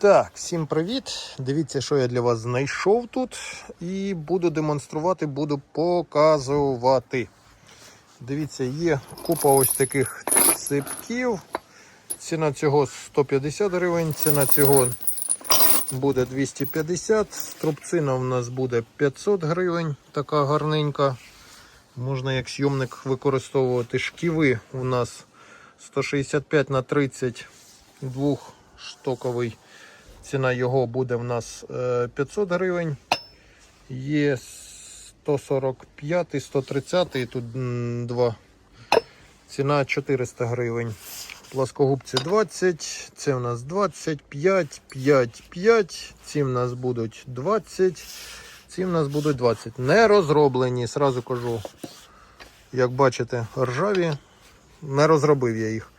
Так, всім привіт! Дивіться, що я для вас знайшов тут. І буду демонструвати, буду показувати. Дивіться, є купа ось таких ципків. Ціна цього 150 гривень, ціна цього буде 250. Струбцина у нас буде 500 гривень, така гарненька. Можна як зйомник використовувати. Шківи у нас 165 на 30 двохштоковий. Ціна його буде в нас е, 500 гривень. Є 145, 130, і тут м, два. Ціна 400 гривень. Плоскогубці 20, це у нас 25, 5, 5. Ці в нас будуть 20, ці в нас будуть 20. Не розроблені, сразу кажу. Як бачите, ржаві. Не розробив я їх.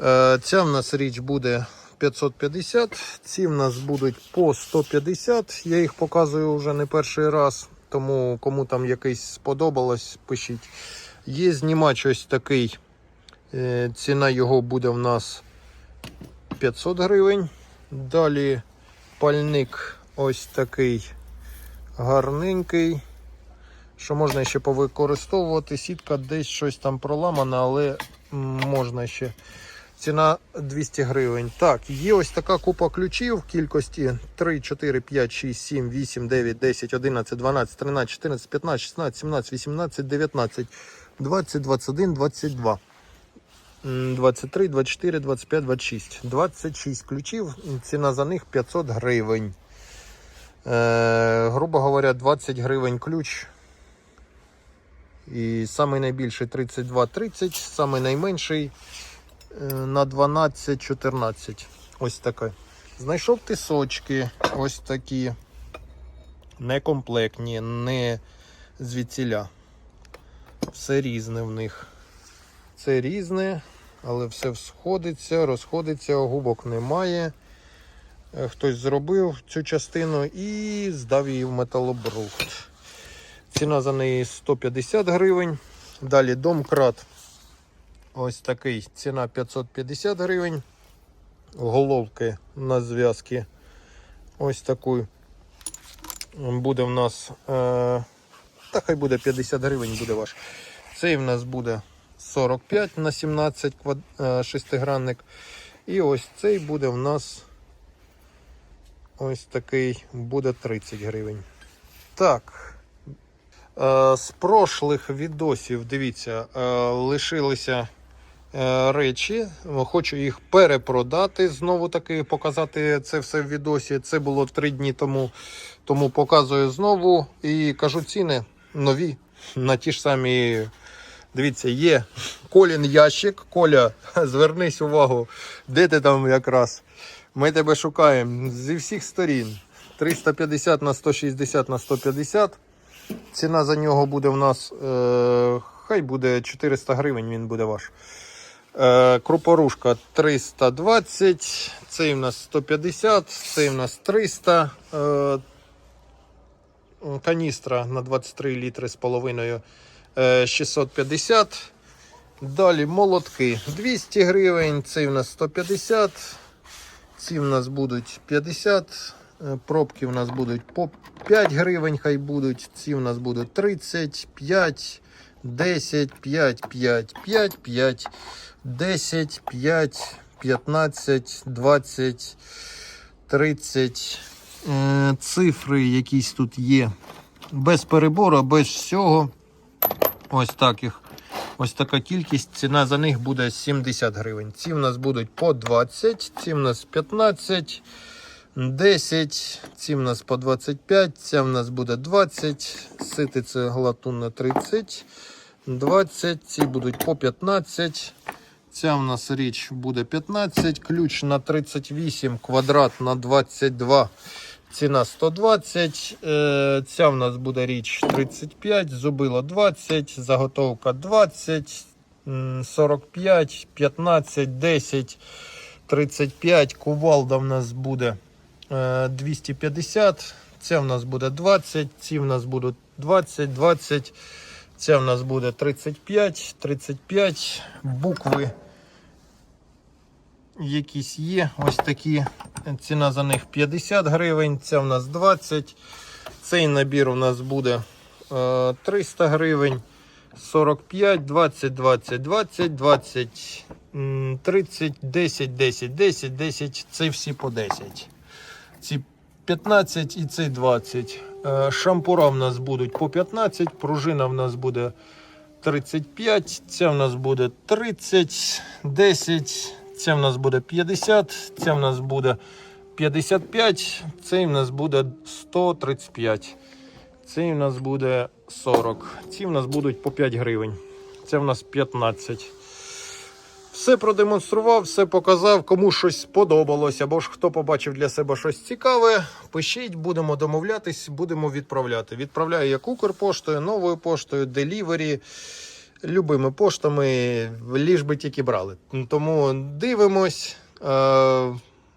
Е, Ця в нас річ буде 550, ці в нас будуть по 150. Я їх показую вже не перший раз, тому кому там якийсь сподобалось, пишіть. Є знімач ось такий. е, Ціна його буде в нас 500 гривень. Далі пальник ось такий гарненький. Що можна ще повикористовувати. Сітка десь щось там проламана, але можна ще. Ціна 200 гривень. Так, є ось така купа ключів в кількості 3, 4, 5, 6, 7, 8, 9, 10, 11, 12, 13, 14, 15, 16, 17, 18, 19, 20, 21, 22. 23, 24, 25, 26. 26 ключів. Ціна за них 500 гривень. Е, грубо говоря, 20 гривень ключ. І найбільший 32-30, самий найменший на 12-14. Ось таке. Знайшов тисочки, ось такі. Некомплектні, не звідсіля. Все різне в них. Це різне, але все сходиться, розходиться, губок немає. Е, Хтось зробив цю частину і здав її в металобрухт. Ціна за неї 150 гривень. Далі домкрат. Ось такий. Ціна 550 гривень. Головки на зв'язки. Ось такий. Буде в нас. Е, та хай буде 50 гривень, буде ваш. Цей в нас буде 45 на 17 квад, е, шестигранник. І ось цей буде в нас ось такий, буде 30 гривень. Так. Е, З прошлих відосів, дивіться, е, лишилися речі. Хочу їх перепродати. Знову таки показати це все в відосі. Це було три дні тому. Тому показую знову і кажу ціни нові на ті ж самі. Дивіться, є Колін ящик. Коля, звернись увагу, де ти там якраз. Ми тебе шукаємо зі всіх сторін. 350 на 160 на 150. Ціна за нього буде в нас, е, хай буде 400 гривень, він буде ваш. Е, крупорушка 320, цей в нас 150, цей в нас 300. Е, каністра на 23 літри з половиною е, 650. Далі молотки 200 гривень, цей в нас 150. Ці в нас будуть 50. Е, Пробки в нас будуть по 5 гривень, хай будуть. Ці в нас будуть 30, 5, 10, 5, 5, 5, 5, 10, 5, 15, 20, 30. Е, Цифри якісь тут є. Без перебору, без всього. Ось так їх. Ось така кількість. Ціна за них буде 70 гривень. Ці в нас будуть по 20, ці в нас 15. 10, ці в нас по 25, ця в нас буде 20, ситиця глатунна 30, 20, ці будуть по 15, ця в нас річ буде 15, ключ на 38, квадрат на 22, ціна 120, е, ця в нас буде річ 35, зубило 20, заготовка 20, 45, 15, 10, 35, кувалда в нас буде 250, ця в нас буде 20, ці в нас будуть 20, 20, ця в нас буде 35, 35, букви якісь є. Ось такі. Ціна за них 50 гривень, ця в нас 20. Цей набір у нас буде е, 300 гривень. 45, 20, 20, 20, 20, 30, 10, 10, 10, 10. Це всі по 10. Ці 15 і цей 20. Е, Шампура в нас будуть по 15, пружина в нас буде 35, ця в нас буде 30, 10, ця в нас буде 50, ця в нас буде 55, цей в нас буде 135. Цей в нас буде 40. Ці в нас будуть по 5 гривень. Це в нас 15. Все продемонстрував, все показав. Кому щось сподобалось, або ж хто побачив для себе щось цікаве, пишіть, будемо домовлятись, будемо відправляти. Відправляю як Укрпоштою, новою поштою, делівері, любими поштами, ліж би тільки брали. Тому дивимось. Е-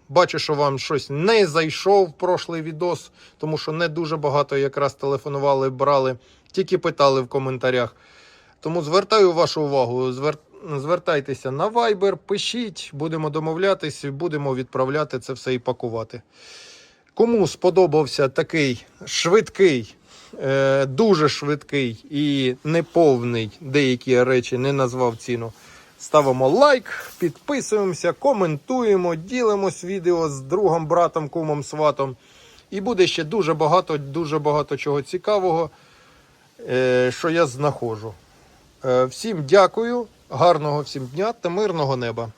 Бачу, що вам щось не зайшов прошлий відос, тому що не дуже багато якраз телефонували, брали, тільки питали в коментарях. Тому звертаю вашу увагу. Звер... Звертайтеся на Viber, пишіть, будемо домовлятись, будемо відправляти це все і пакувати. Кому сподобався такий швидкий, е, дуже швидкий і неповний, деякі речі не назвав ціну. Ставимо лайк, підписуємося, коментуємо, ділимось відео з другом, братом, кумом, сватом. І буде ще дуже багато, дуже багато чого цікавого, е, що я знаходжу. Е, Всім дякую, гарного всім дня та мирного неба.